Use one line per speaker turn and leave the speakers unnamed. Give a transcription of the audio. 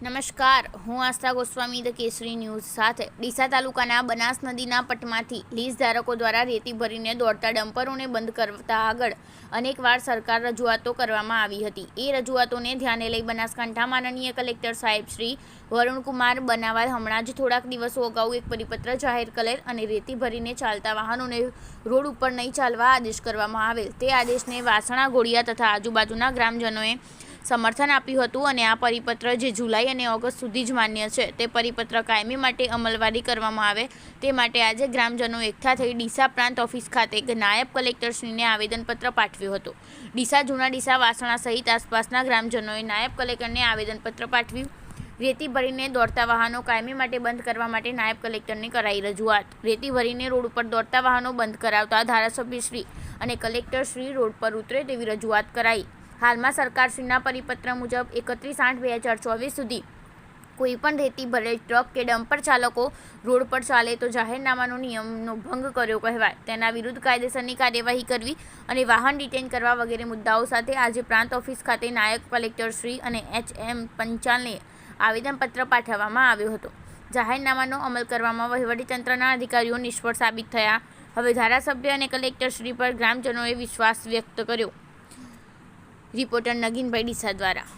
નમસ્કાર, હું Astha Goswami the Kesari news સાથે. ડીસા તાલુકાના બનાસ નદીના પટમાંથી લીઝ ધારકો દ્વારા રેતી ભરીને દોડતા ડમ્પરોને બંધ કરતા આગળ અનેકવાર સરકાર રજૂઆતો કરવામાં આવી હતી. એ રજૂઆતોને ધ્યાને લઈ બનાસકાંઠા માનનીય કલેક્ટર સાહેબ શ્રી વરુણકુમાર બનાવાલ હમણાં જ થોડાક દિવસો અગાઉ એક પરિપત્ર જાહેર કરેલ અને રેતી ભરીને ચાલતા વાહનોને રોડ ઉપર નહીં ચાલવા આદેશ કરવામાં આવેલ. તે આદેશને વાસણા ઘોડિયા તથા આજુબાજુના ગ્રામજનોએ સમર્થન આપ્યું હતું અને આ પરિપત્ર જે જુલાઈ અને ઓગસ્ટ સુધી જ માન્ય છે, તે પરિપત્ર કાયમી માટે અમલવારી કરવામાં આવે. તે માટે આજે ગ્રામજનો એકઠા થઈ ડીસા પ્રાંત ઓફિસ ખાતે નાયબ કલેક્ટરશ્રીને આવેદનપત્ર પાઠવ્યું હતું. ડીસા, જૂના ડીસા, વાસણા સહિત આસપાસના ગ્રામજનોએ નાયબ કલેક્ટરને આવેદનપત્ર પાઠવ્યું. રેતી ભરીને દોડતા વાહનો કાયમી માટે બંધ કરવા માટે નાયબ કલેક્ટરને કરાઈ રજૂઆત. રેતી ભરીને રોડ ઉપર દોડતા વાહનો બંધ કરાવતા ધારાસભ્યશ્રી અને કલેક્ટરશ્રી રોડ પર ઉતરે તેવી રજૂઆત કરાઈ. હાલમાં સરકારશ્રીના પરિપત્ર મુજબ એકત્રીસ આઠ બે હજાર ચોવીસ સુધી કોઈપણ રેતી ભરેલ ટ્રક કે ડમ્પર ચાલકો રોડ પર ચાલે તો જાહેરનામાનો નિયમનો ભંગ કર્યો કહેવાય. તેના વિરુદ્ધ કાયદેસરની કાર્યવાહી કરવી અને વાહન ડિટેન કરવા વગેરે મુદ્દાઓ સાથે આજે પ્રાંત ઓફિસ ખાતે નાયબ કલેક્ટરશ્રી અને એચ એમ પંચાલને આવેદનપત્ર પાઠવવામાં આવ્યો હતો. જાહેરનામાનો અમલ કરવામાં વહીવટીતંત્રના અધિકારીઓ નિષ્ફળ સાબિત થયા. હવે ધારાસભ્ય અને કલેક્ટરશ્રી પર ગ્રામજનોએ વિશ્વાસ વ્યક્ત કર્યો. રિપોર્ટર નગીનભાઈ ડીસા દ્વારા.